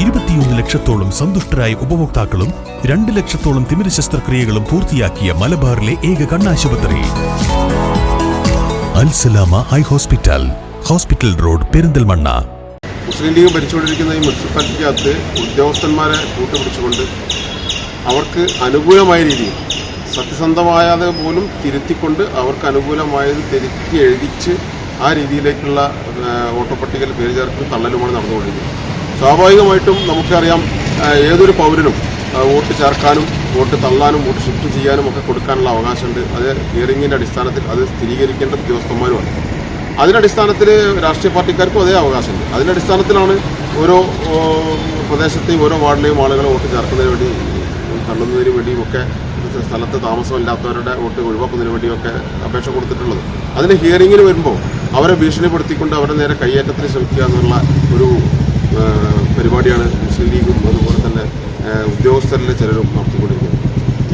ഇരുപത്തിയൊന്ന് ലക്ഷത്തോളം സന്തുഷ്ടരായ ഉപഭോക്താക്കളും രണ്ട് ലക്ഷത്തോളം തിമിര ശസ്ത്രക്രിയകളും പൂർത്തിയാക്കിയ മലബാറിലെ ഏക കണ്ണാശുപത്രി. Alsalama eye hospital hospital road Perinthalmanna. Muslim League ഭരിച്ചുകൊണ്ടിരിക്കുന്ന ഈ മുനിസിപ്പാലിറ്റിക്കകത്ത് ഉദ്യോഗസ്ഥന്മാരെ കൂട്ടുപിടിച്ചുകൊണ്ട് അവർക്ക് അനുകൂലമായ രീതിയിൽ സത്യസന്ധമായാതെ പോലും തിരുത്തിക്കൊണ്ട് അവർക്ക് അനുകൂലമായത് തിരുത്തി എഴുതിച്ച് ആ രീതിയിലേക്കുള്ള ആ, വോട്ടർ പേര് ചേർക്കലും തള്ളലുമാണ് നടന്നുകൊണ്ടിരിക്കുന്നത്. സ്വാഭാവികമായിട്ടും നമുക്കറിയാം ഏതൊരു പൗരനും വോട്ട് ചേർക്കാനും വോട്ട് തള്ളാനും വോട്ട് ഷിഫ്റ്റ് ചെയ്യാനും ഒക്കെ കൊടുക്കാനുള്ള അവകാശമുണ്ട്. അത് ഹിയറിംഗിന്റെ അടിസ്ഥാനത്തിൽ അത് സ്ഥിരീകരിക്കേണ്ട ഉദ്യോഗസ്ഥന്മാരുമാണ്. അതിന്റെ അടിസ്ഥാനത്തിൽ രാഷ്ട്രീയ പാർട്ടിക്കാർക്കും അതേ അവകാശമുണ്ട്. അതിന്റെ അടിസ്ഥാനത്തിലാണ് ഓരോ പ്രദേശത്തെയും ഓരോ വാർഡിലെയും ആളുകളെ വോട്ട് ചേർക്കുന്നതിന് വേണ്ടി തള്ളുന്നതിന് വേണ്ടിയും ഒക്കെ സ്ഥലത്ത് താമസമില്ലാത്തവരുടെ വോട്ട് ഒഴിവാക്കുന്നതിന് വേണ്ടിയൊക്കെ അപേക്ഷ കൊടുത്തിട്ടുള്ളത്. അതിന് ഹിയറിങ്ങിന് വരുമ്പോൾ അവരെ ഭീഷണിപ്പെടുത്തിക്കൊണ്ട് അവരുടെ നേരെ കയ്യേറ്റത്തിന് ശ്രമിക്കുക എന്നുള്ള ഒരു പരിപാടിയാണ് മുസ്ലിം ലീഗും അതുപോലെ തന്നെ ഉദ്യോഗസ്ഥരിലെ ചിലരും നടത്തിക്കൊണ്ടിരിക്കുന്നത്.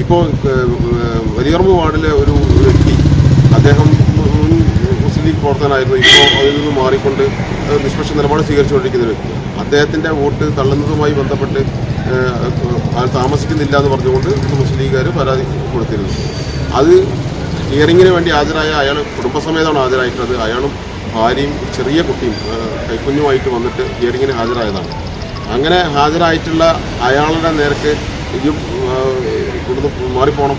ഇപ്പോൾ വലിയർമ്മ വാർഡിലെ ഒരു വ്യക്തി അദ്ദേഹം മുസ്ലിം ലീഗ് പ്രവർത്തകനായിരുന്നു. ഇപ്പോൾ അതിൽ നിന്ന് മാറിക്കൊണ്ട് നിഷ്പക്ഷ നിലപാട് സ്വീകരിച്ചുകൊണ്ടിരിക്കുന്ന ഒരു വ്യക്തി. അദ്ദേഹത്തിന്റെ വോട്ട് തള്ളുന്നതുമായി ബന്ധപ്പെട്ട് താമസിക്കുന്നില്ല എന്ന് പറഞ്ഞുകൊണ്ട് മുസ്ലിം ലീഗുകാർ പരാതി കൊടുത്തിരുന്നു. അത് ഹിയറിങ്ങിന് വേണ്ടി ഹാജരായ അയാൾ കുടുംബസമേതമാണ് ഹാജരായിട്ടുള്ളത്. അയാളും ഭാര്യയും ചെറിയ കുട്ടിയും കൈക്കുഞ്ഞുമായിട്ട് വന്നിട്ട് ഹിയറിങ്ങിന് ഹാജരായതാണ്. അങ്ങനെ ഹാജരായിട്ടുള്ള അയാളുടെ നേർക്ക് ഇതും ഇവിടുന്ന് മാറിപ്പോണം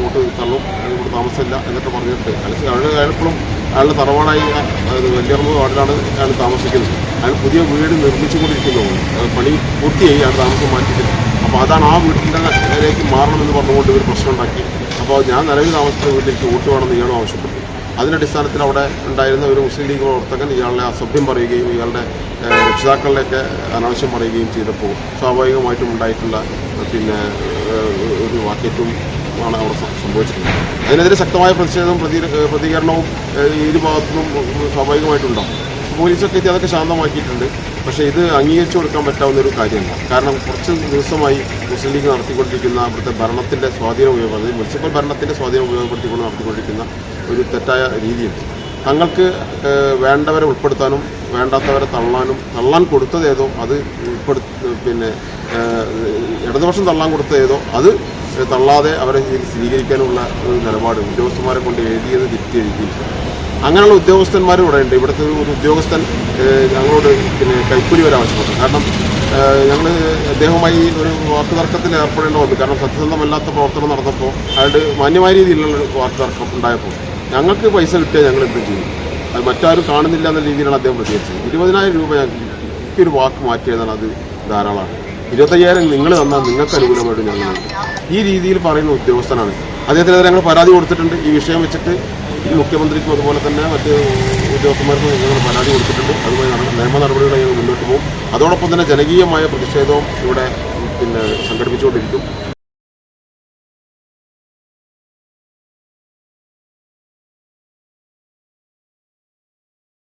വോട്ട് തള്ളും ഇവിടെ താമസമില്ല എന്നൊക്കെ പറഞ്ഞിട്ട് അയാൾ അയാൾ അയാളിപ്പോഴും അയാളുടെ തറവാടായി അത് വലിയറമ്പ് വാർഡിലാണ് അയാൾ താമസിക്കുന്നത്. അയാൾ പുതിയ വീട് നിർമ്മിച്ചുകൊണ്ടിരിക്കുന്നു. ഏഹ്, പണി പൂർത്തിയായി അയാൾ താമസം മാറ്റിയിട്ട്. അപ്പോൾ അതാണ് ആ വീട്ടിന്റെ ഇതിലേക്ക് മാറണമെന്ന് പറഞ്ഞുകൊണ്ട് ഇവർ പ്രശ്നം ഉണ്ടാക്കി. അപ്പോൾ ഞാൻ നിലവിൽ താമസിച്ച വീട്ടിലേക്ക് വോട്ട് വേണമെന്ന് ഇയാളും ആവശ്യപ്പെട്ടു. അതിന്റെ അടിസ്ഥാനത്തിൽ അവിടെ ഉണ്ടായിരുന്ന ഒരു മുസ്ലിം ലീഗ് പ്രവർത്തകൻ ഇയാളുടെ അസഭ്യം പറയുകയും ഇയാളുടെ രക്ഷിതാക്കളിലേക്ക് അനാവശ്യം പറയുകയും ചെയ്തപ്പോൾ സ്വാഭാവികമായിട്ടും ഉണ്ടായിട്ടുള്ള പിന്നെ ഒരു വാക്കേറ്റവും ആണ് അവിടെ സംഭവിച്ചിട്ടുള്ളത്. അതിനെതിരെ ശക്തമായ പ്രതിഷേധവും പ്രതി പ്രതികരണവും ഇരു ഭാഗത്തുനിന്നും സ്വാഭാവികമായിട്ടുണ്ടാകും. പോലീസൊക്കെ എത്തി അതൊക്കെ ശാന്തമാക്കിയിട്ടുണ്ട്. പക്ഷേ ഇത് അംഗീകരിച്ചു കൊടുക്കാൻ പറ്റാവുന്ന ഒരു കാര്യമല്ല. കാരണം കുറച്ച് ദിവസമായി മുസ്ലിം ലീഗ് നടത്തിക്കൊണ്ടിരിക്കുന്ന അവിടുത്തെ ഭരണത്തിന്റെ സ്വാധീനം ഉപയോഗപ്പെടുത്തി മുനിസിപ്പൽ ഭരണത്തിന്റെ സ്വാധീനം ഉപയോഗപ്പെടുത്തിക്കൊണ്ട് നടത്തിക്കൊണ്ടിരിക്കുന്ന ഒരു തെറ്റായ രീതിയുണ്ട്. തങ്ങൾക്ക് വേണ്ടവരെ ഉൾപ്പെടുത്താനും വേണ്ടാത്തവരെ തള്ളാനും തള്ളാൻ കൊടുത്തത് ഏതോ അത് ഉൾപ്പെടു പിന്നെ ഇടതുപക്ഷം തള്ളാൻ കൊടുത്തത് ഏതോ അത് തള്ളാതെ അവരെ സ്വീകരിക്കാനുള്ള ഒരു നിലപാട് ഉദ്യോഗസ്ഥന്മാരെ കൊണ്ട് എഴുതിയത് തിരുത്തി എഴുതിയിട്ടുണ്ട്. അങ്ങനെയുള്ള ഉദ്യോഗസ്ഥന്മാരും ഇവിടെ ഉണ്ട്. ഇവിടുത്തെ ഒരു ഉദ്യോഗസ്ഥൻ ഞങ്ങളോട് പിന്നെ കൈക്കൂലി വരെ ആവശ്യപ്പെട്ടു. കാരണം ഞങ്ങൾ അദ്ദേഹവുമായി ഒരു വാക്ക് തർക്കത്തിൽ ഏർപ്പെടേണ്ടി വന്നു. കാരണം സത്യസന്ധമല്ലാത്ത പ്രവർത്തനം നടന്നപ്പോൾ അയാളുടെ മാന്യമായ രീതിയിലുള്ള വാക്ക് തർക്കം ഉണ്ടായപ്പോൾ ഞങ്ങൾക്ക് പൈസ കിട്ടിയാൽ ഞങ്ങൾ എന്തും ചെയ്യും? അത് മറ്റാരും കാണുന്നില്ല എന്ന രീതിയിലാണ് അദ്ദേഹം പ്രതികരിച്ചത്. ഇരുപതിനായിരം രൂപ ഞങ്ങൾക്ക് ഒരു വാക്ക് മാറ്റിയതാണ് അത് ധാരാളമാണ്. ഇരുപത്തയ്യായിരം നിങ്ങൾ തന്നാൽ നിങ്ങൾക്ക് അനുകൂലമായിട്ട് ഞങ്ങൾ ഈ രീതിയിൽ പറയുന്ന ഉദ്യോഗസ്ഥനാണ്. അദ്ദേഹത്തിനെതിരെ ഞങ്ങൾ പരാതി കൊടുത്തിട്ടുണ്ട്. ഈ വിഷയം വെച്ചിട്ട് മുഖ്യമന്ത്രിക്കും അതുപോലെ തന്നെ മറ്റ് ഉദ്യോഗസ്ഥന്മാർക്കും ഞങ്ങൾ പരാതി കൊടുത്തിട്ടുണ്ട്. അതുമായി നിയമ നടപടികൾ ഞങ്ങൾ മുന്നോട്ട് പോകും. അതോടൊപ്പം തന്നെ ജനകീയമായ പ്രതിഷേധവും ഇവിടെ പിന്നെ സംഘടിപ്പിച്ചുകൊണ്ടിരിക്കും.